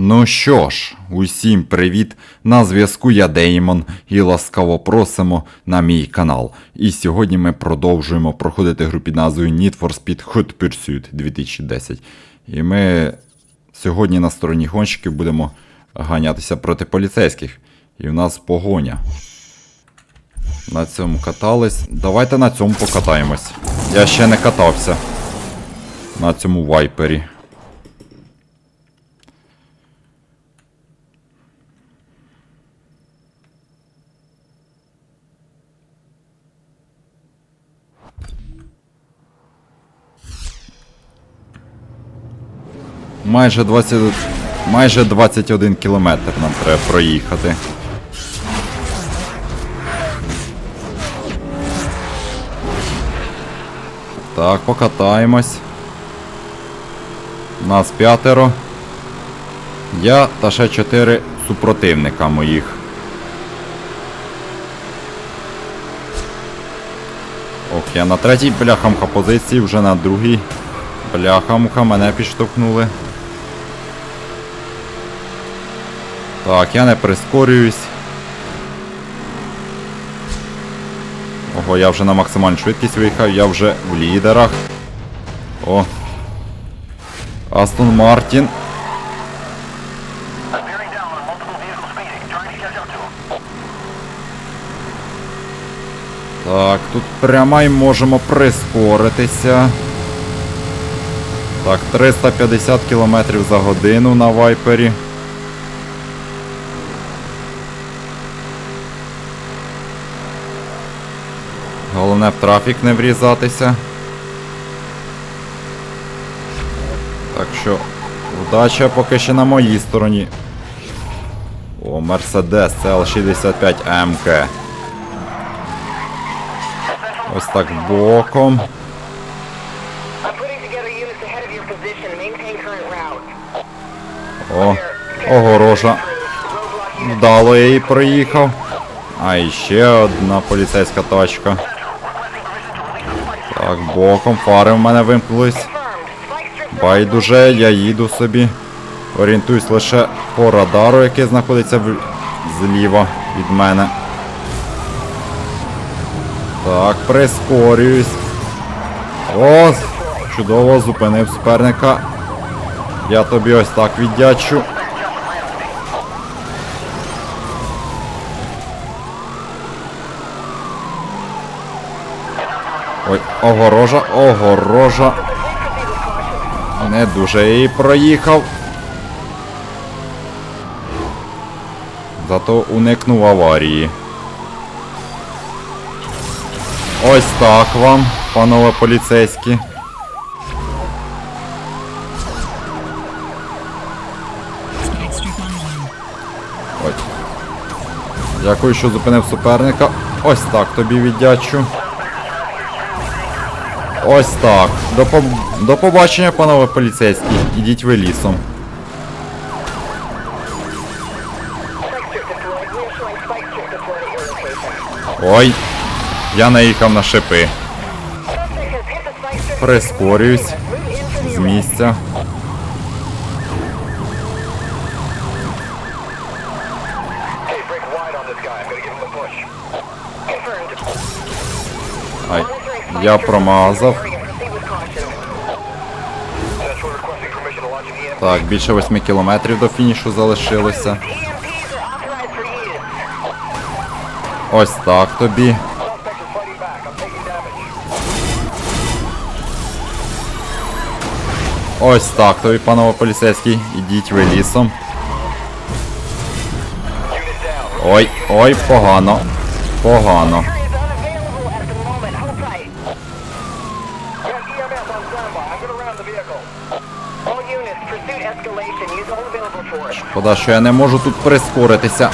Ну що ж, усім привіт! На зв'язку я Деймон і ласкаво просимо на мій канал. І сьогодні ми продовжуємо проходити гру під назвою Need for Speed Hot Pursuit 2010. І ми сьогодні на стороні гонщиків будемо ганятися проти поліцейських. І в нас погоня. На цьому катались. Давайте на цьому покатаємось. Я ще не катався. На цьому вайпері. Майже 20, майже 21 кілометр нам треба проїхати. Так, покатаємось. Нас п'ятеро. Я та ще чотири супротивника моїх. Ох, я на третій бляхамка позиції, вже на другій. Бляхамка мене підштовхнули. Так, я не прискорююсь. Ого, я вже на максимальну швидкість виїхав, я вже в лідерах. О. Астон Мартін. Так, тут прямо й можемо прискоритися. Так, 350 км за годину на вайпері. Головне в трафік не врізатися. Так що, удача поки що на моїй стороні. О, Mercedes CL65 AMG. Ось так боком. О, огорожа. Вдало я її проїхав. А ще одна поліцейська тачка. Так, боком, фари в мене вимкнулись. Байдуже, я їду собі. Орієнтуюсь лише по радару, який знаходиться в... зліва від мене. Так, прискорююсь. О, чудово, зупинив суперника. Я тобі ось так віддячу. Ой, огорожа, огорожа. Не дуже її проїхав. Зато уникнув аварії. Ось так вам, панове поліцейські. Ой. Дякую, що зупинив суперника. Ось так тобі віддячу. Ось так. До, поб... До побачення, панове поліцейські. Ідіть ви лісом. Ой. Я наїхав на шипи. Прискорююсь з місця. An EMP. Так, більше 8 кілометрів до фінішу залишилося. Ось так тобі. Ось так тобі, панове поліцейські. Ідіть ви лісом. Ой, ой, погано. Погано. Шкода, що я не можу тут прискоритися.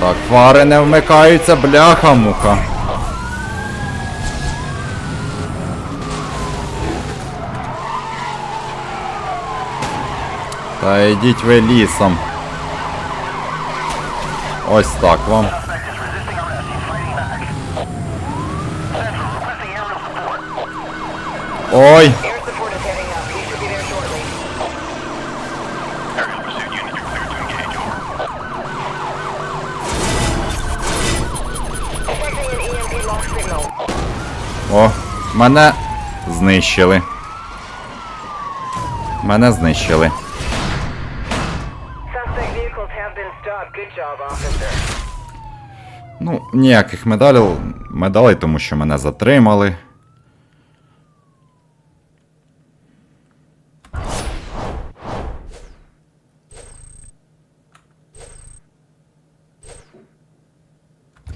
Так, фари не вмикаються, бляха-муха. Та йдіть ви лісом. Ось так вам. Have been stopped. Good job, officer. Ну, ніяких медалей, медалей, тому що мене затримали.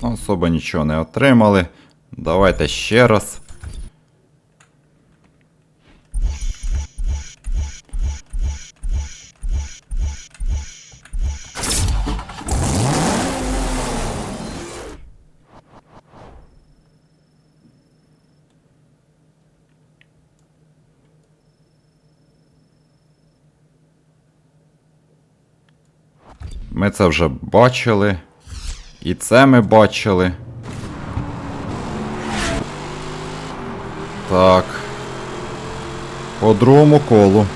Особо нічого не отримали. Давайте ще раз. Ми це вже бачили. І це ми бачили. Так. По другому колу.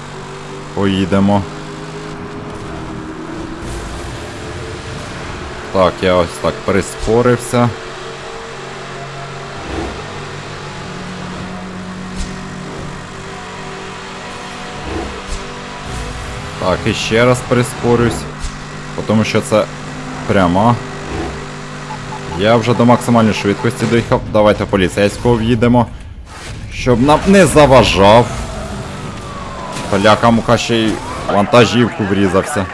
Поїдемо. Так, я ось так прискорився. Так, і ще раз прискорюсь. Тому що це пряма. Я вже до максимальної швидкості доїхав. Давайте поліцейського в'їдемо. Щоб нам не заважав. Поляка мука ще й вантажівку врізався.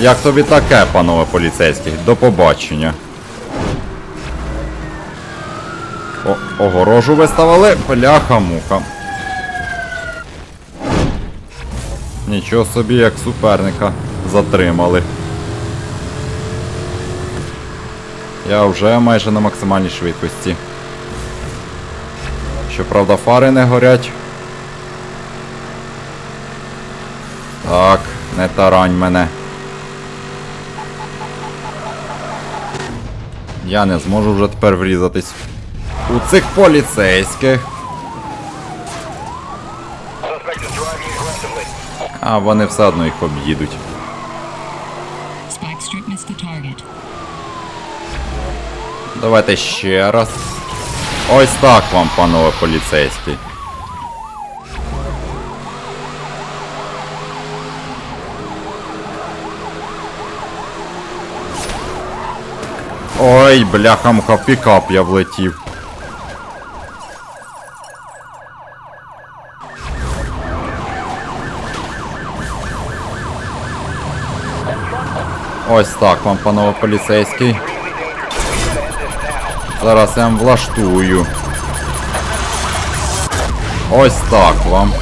Як тобі таке, панове поліцейський? До побачення. О, огорожу виставили, поляха муха. Нічого собі, як суперника затримали. Я вже майже на максимальній швидкості. Щоправда, фари не горять. Так, не тарань мене. Я не зможу вже тепер врізатись у цих поліцейських. А вони все одно їх об'їдуть. Spike strip missed the target. Давайте ще раз. Ось так вам, панове поліцейські. Ой, бляха-муха, в пікап я влетів. Ось так вам, панове поліцейський. Зараз я вам влаштую. Ось так вам.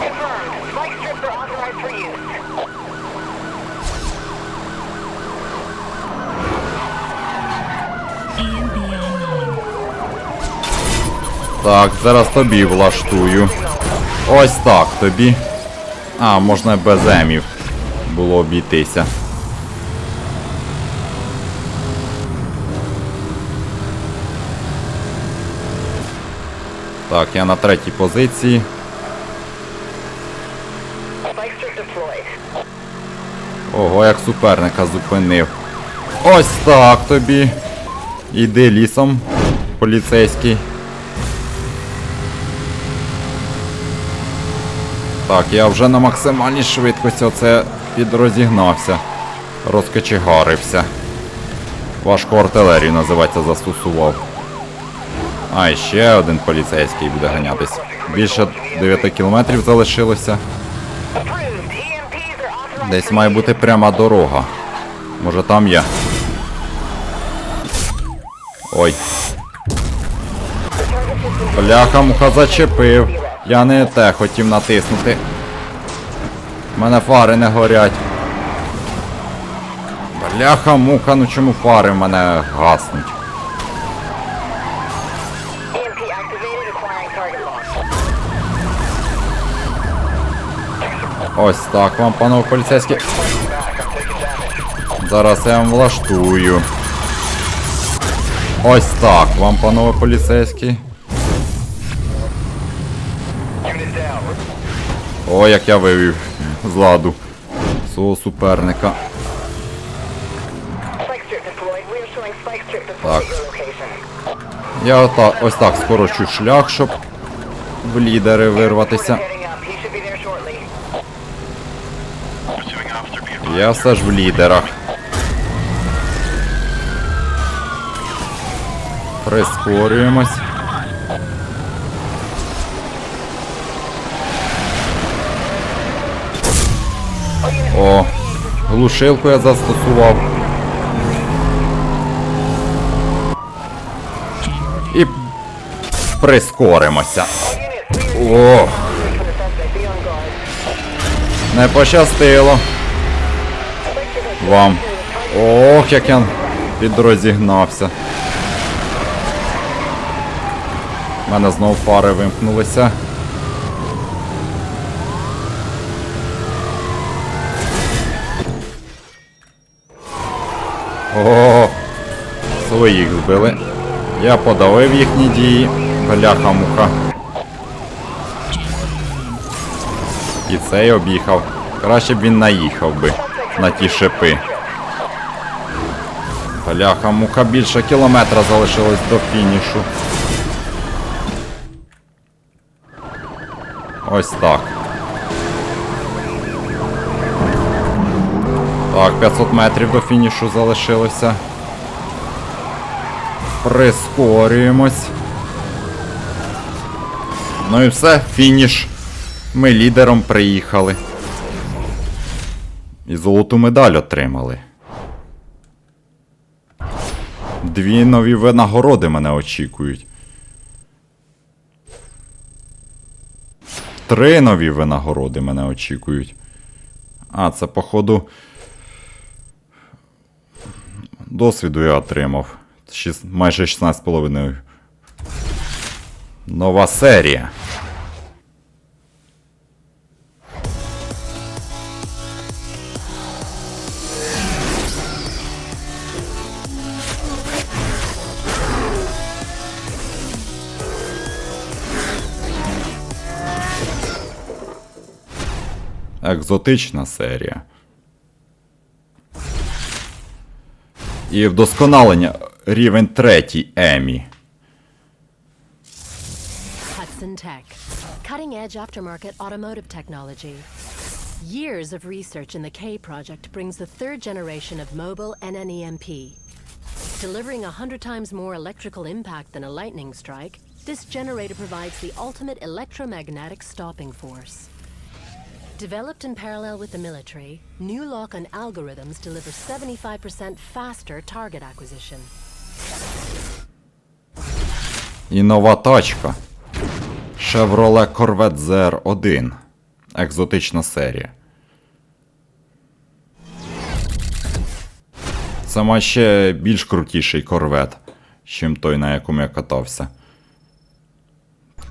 Confirmed. Spike strips are authorized for use. Так, зараз тобі влаштую. Ось так тобі. А, можна без емів було обійтися. Так, я на третій позиції. Ого, як суперника зупинив. Ось так тобі. Іди лісом, поліцейський. Так, я вже на максимальній швидкості оце підрозігнався. Розкочегарився. Важку артилерію називається застосував. А, ще один поліцейський буде ганятись. Більше 9 кілометрів залишилося. Десь має бути пряма дорога. Може там є. Ой. Бляха, муха зачепив. Я не те хотів натиснути. У мене фари не горять. Бляха, муха, ну чому фари в мене гаснуть? Ось так вам, панове поліцейські. Зараз я вам влаштую. Ось так вам, панове поліцейські. О, як я вивів з ладу свого суперника. Так. Я ота, ось так скорочу шлях, щоб в лідери вирватися. Я все ж в лідерах. Прискорюємось. О, глушилку я застосував. І прискоримося. О, не пощастило. Вам. Ох, як я підрозігнався. У мене знову фари вимкнулися. О, своїх збили. Я подавив їхні дії. Бляха муха. І цей об'їхав. Краще б він наїхав би на ті шипи. Бляха, муха більше кілометра залишилось до фінішу. Ось так. Так, 500 метрів до фінішу залишилося. Прискорюємось. Ну і все, фініш. Ми лідером приїхали. І золоту медаль отримали. Дві нові винагороди мене очікують. Три нові винагороди мене очікують. А, це, походу. Досвіду я отримав. Шіс- Майже 16,5. Нова серія. Екзотична серія. І вдосконалення рівень третій Емі. Hudson Tech, cutting edge aftermarket automotive technology. Years of research in the K project brings the third generation of mobile NNEMP. Delivering 100 times more electrical impact than a lightning strike, this generator provides the ultimate electromagnetic stopping force. Developed in parallel with the military, new lock on algorithms deliver 75% faster target acquisition. І нова тачка. Chevrolet Corvette ZR1. Екзотична серія. Це ще більш крутіший корвет, чим той, на якому я катався.